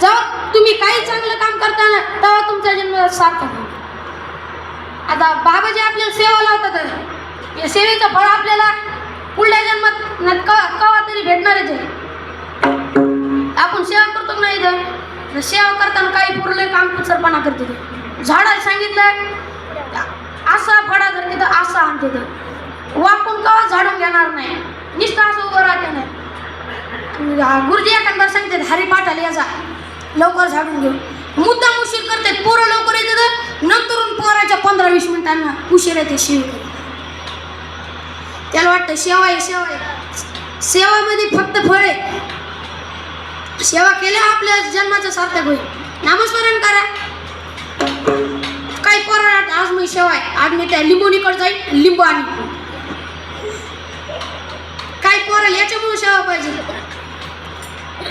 जेव्हा तुम्ही काही चांगलं काम करता ना तेव्हा तुमचा जन्म सार्थक होतो आता बाबाजी आपल्याला सेवा लावतात या सेवेचं फळ आपल्याला पुढल्या जन्मात कवा तरी भेटणारच आहे. आपण सेवा करतो ना नाही इथं? तर सेवा करताना काही पुरले काम कुसरपणा करते ते. झाडाला सांगितलं असा फडा धरते तर असा आणते तर वाकून कवा झाडून घेणार नाही? निष्ठा असं उभं राहते नाही गुरुजी एखादा सांगते हरी आली याचा लवकर झाडून घेऊ. मुद्दाम उशीर करते पोरं लवकर येते नंतरून पोराच्या पंधरा वीस मिनिटांना उशीर येते शिव त्याला वाटतं सेवा आहे सेवा आहे. सेवामध्ये फक्त फळ आहे. सेवा केल्या आपल्या जन्माचं सार्थक होईल. नामस्मरण करा. काही पोराला आज मी सेवा आहे. आज मी त्या लिंबोनीकडे जाईल लिंबू आणि काही पोराला याच्यामुळे सेवा पाहिजे.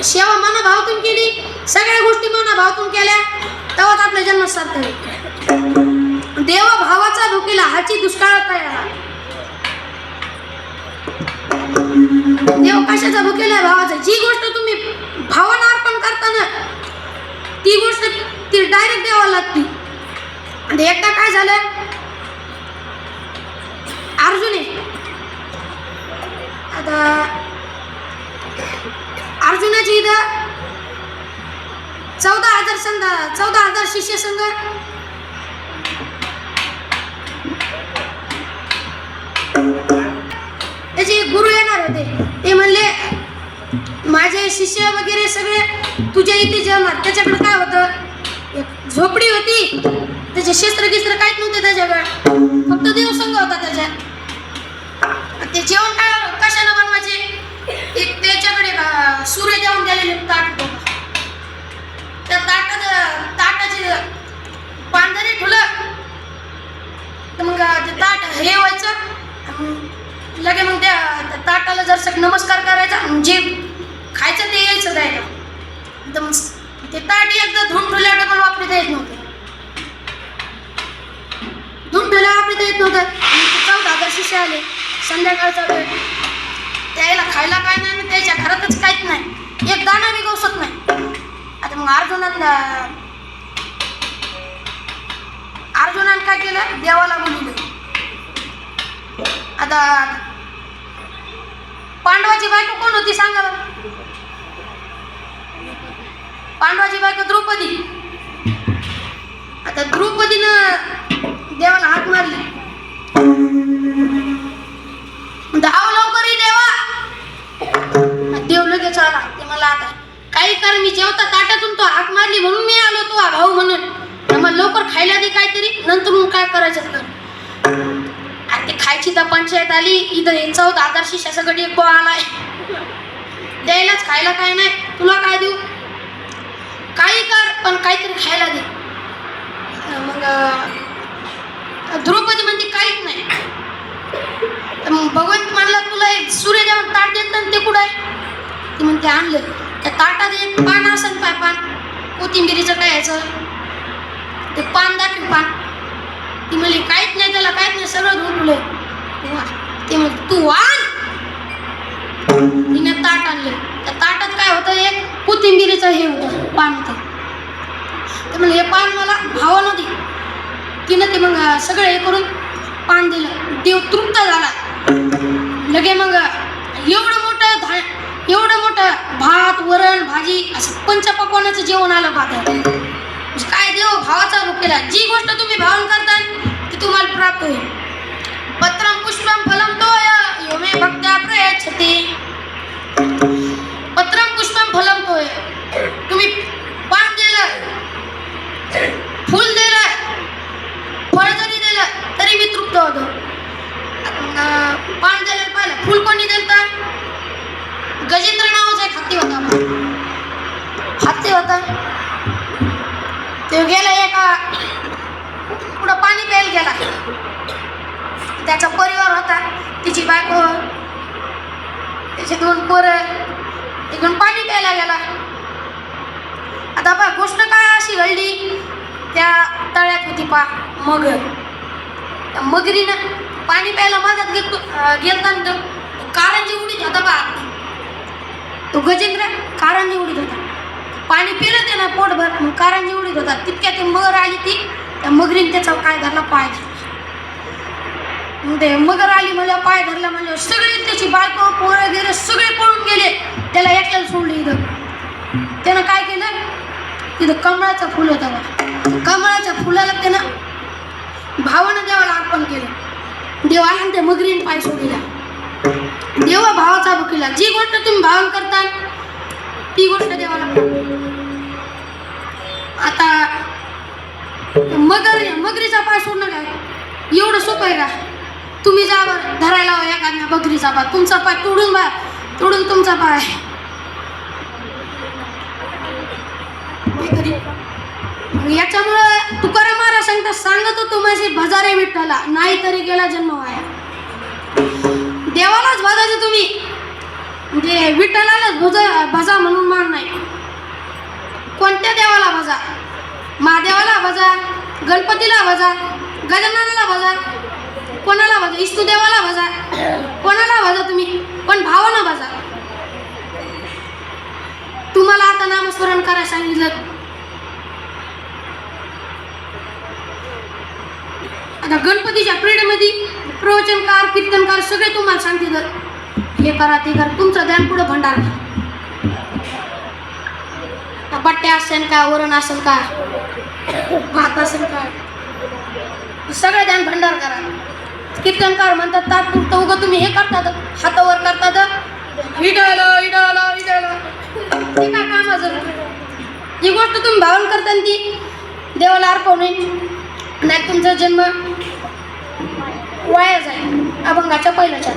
सेवा मनाभावातून केली सगळ्या गोष्टी मनाभावातून केल्या तेव्हाच आपला जन्म सार्थ होईल देव भावाचा भुकेला हाची दुष्काळ तयार देव कशाचा भुकेला आहे भावाचा? जी गोष्ट तुम्ही भावना अर्पण करताना ती गोष्ट ती डायरेक्ट द्यावा लागते. आणि एकदा काय झालं? अर्जुने अर्जुनाची इथं. चौदा हजार संघ चौदा हजार शिष्य संघ. त्याचे गुरु येणार होते ते म्हणले माझे शिष्य वगैरे सगळे तुझ्या इथे जेवणार. त्याच्याकडे काय होतं? एक झोपडी होती. त्याचे शस्त्र गिस्त्र काहीच नव्हते त्याच्याकडे. फक्त देवसंग होता त्याच्यात ते जेवण काय कशानं एक त्याच्याकडे सूर्य देऊन गेलेले ताट होतं. त्या ताटात ताटाचे पांढरे ठुलं तर मग ते ताट हे व्हायचं. लगे मग त्या ताटाला जर नमस्कार करायचा जे खायचं ते यायचं द्यायला तर मग ते ताट एकदा धुवून ठुल्यावर पण वापरता येत नव्हते. धुवून ठेवल्या वापरता येत नव्हतं. चौदा हजार शिष्य आले. संध्याकाळचा वेळ. त्याला खायला काय नाही आणि त्याच्या घरातच काहीच नाही. एक दाणा बी गवसत नाही. आता मग अर्जुनांना अर्जुनानं काय केलं? देवाला बोलिलं आता पांडवाची बायको कोण होती सांगा बरं? पांडवाची बायको द्रौपदी. आता द्रौपदीनं देवाला हात मारली. चौदा हजार एक आलाय. द्यायलाच खायला काय नाही. तुला काय देऊ? काही कर पण काहीतरी खायला दे. मग द्रौपदी म्हणते काहीच नाही. तर मग भगवंत म्हणला तुला एक सूर्य देऊन ताट देत ना ते कुठं आहे? ती म्हणते आणलं. त्या ताटात एक पान असेल पाय पान. कोथिंबिरीचं काय यायचं ते पान दाखव पान. ती म्हणली काहीच नाही त्याला काहीच नाही सगळं धुवलंय ते म्हणते तू आण. तिने ताट आणलं. त्या ताटात काय होतं एक कोथिंबिरीचं हे होतं पान होतं. ते म्हणजे हे पान मला भावानं दे. तिनं ते मग सगळं हे करून पान दिलं. देव तृप्त झाला. लगे मग एवढं मोठं धा एवढं मोठं भात वरण भाजी असं पंचपकवानाचं जेवण आलं भात म्हणजे काय देव भावाचा रूप केला? जी गोष्ट तुम्ही भावन करता ती तुम्हाला प्राप्त होईल. पत्रम पुष्पम फलम तो भक्त्या पत्रम पुष्पम फलम तोय तुम्ही पान दिलं। फुल दिलं। फळ जरी दिलं तरी मी तृप्त होतो। पान दिलेलं पाहिलं फुल कोणी दिलं गजेंद्र नावाचा एक हत्ती होता हत्ती होता। तो गेला एका पुढं पाणी प्यायला गेला। त्याचा परिवार होता तिची बायको त्याचे दोन पोरं तिकडून पाणी प्यायला गेला. आता बा गोष्ट काय अशी घडली त्या तळ्यात होती पा मगर त्या मगरीनं पाणी प्यायला माझ्यात घेत गेलता न तो. कारंजी उडीत होता बा तो गजेंद्र कारंजी उडीत होता. पाणी पिलं ते ना पोटभर मग कारंजी उडीत होतात तितक्या ते मगर आली ती. त्या मगरीने त्याचा काय धरला पाहिजे ते मगर आली मला पाय धरला म्हणजे सगळी त्याची बायको पोरं गेले सगळे पळून गेले. त्याला एकट्याला सोडले इथं. त्यानं काय केलं? तिथं कमळाचं फुल होतं बघा. कमळाच्या फुलाला त्यानं भावानं देवाला अर्पण केलं. देवाला आणि त्या मगरीने पाय सोडला. देवा भावाचा बुकीला जी गोष्ट तुम्ही भावन करता ती गोष्ट देवाला आता मगर मगरीचा पाय सोडणं काय? एवढं सोपं आहे का? तुम्ही जा धरायला हवा एखाद्या बकरीचा पाय तुमचा पाय तोडून बा तोडून तुमचा पाय. याच्यामुळं तुकाराम महाराज सांगता सांगत होतो माझे भजारे विठ्ठला. नाही तरी गेला जन्म वाया देवालाच भजायचं तुम्ही. म्हणजे विठ्ठलालाच भजा भजा म्हणून मान नाही. कोणत्या देवाला भजा? महादेवाला भजा? गणपतीला भजा? गजानन कोणाला भजा इस्तू देवाला कोणाला भजा तुम्ही? पण भावानं वाजा? तुम्हाला आता नामस्मरण करा सांगितलं. आता गणपतीच्या पिढीमध्ये प्रवचनकार कीर्तनकार सगळे तुम्हाला सांगतील. हे करा ते करा. तुमचं ध्यान पुढं भंडार करा. असेल का वरण असेल का भात असेल का सगळं ध्यान भंडार करा. कीर्तनकार म्हणतात तात्पुरतं उगं तुम्ही हे करतात हातावर करतात. इडायला इडायला इडायला. ते काय कामाचं जी गोष्ट तुम्ही भावन करता ती देवाला अर्पवणे. नाही तुमचा जन्म वाया जाईल अभंगाच्या पहिल्याच्या.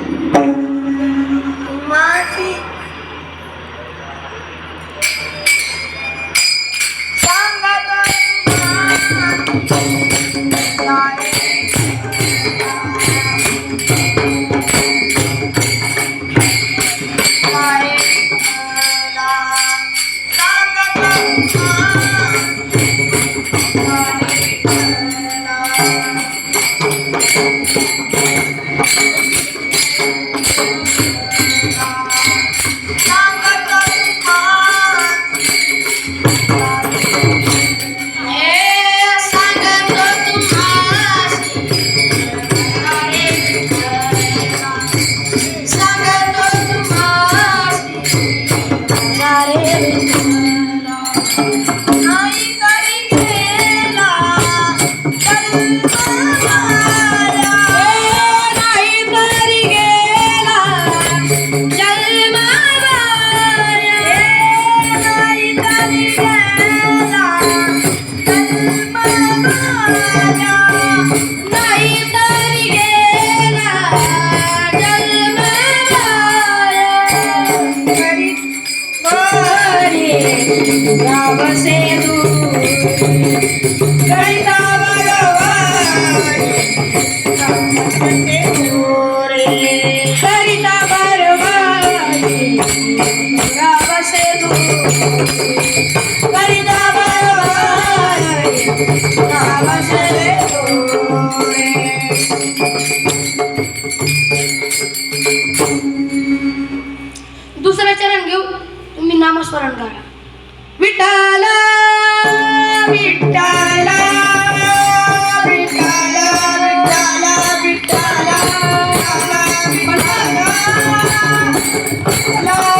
दुसरं चरण घेऊ. तुम्ही नामस्मरण करा विठ्ठल विठ्ठल. विठ्ठल विठ्ठल विठ्ठल